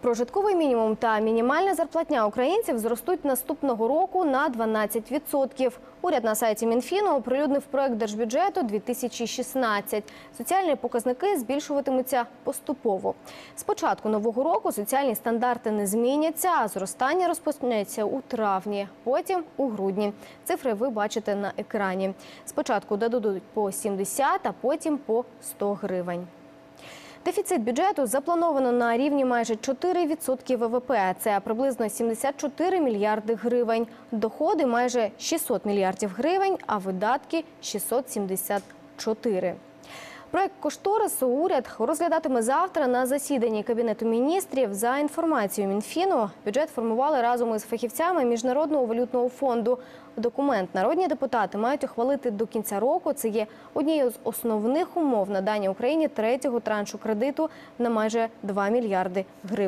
Прожитковий мінімум та мінімальна зарплатня українців зростуть наступного року на 12%. Уряд на сайті Мінфіну оприлюднив проект держбюджету 2016. Соціальні показники збільшуватимуться поступово. З початку нового року соціальні стандарти не зміняться, а зростання розпочнеться у травні, потім у грудні. Цифри ви бачите на екрані. Спочатку додадуть по 70, а потім по 100 гривень. Дефіцит бюджету заплановано на рівні майже 4% ВВП. Це приблизно 74 мільярди гривень. Доходи майже 600 мільярдів гривень, а видатки 674. Проект кошторису уряд розглядатиме завтра на засіданні кабінету міністрів. За інформацією Мінфіну, бюджет формували разом із фахівцями міжнародного валютного фонду. Документ народні депутати мають ухвалити до кінця року. Це є однією з основних умов надання Україні третього траншу кредиту на майже 2 мільярди гривень.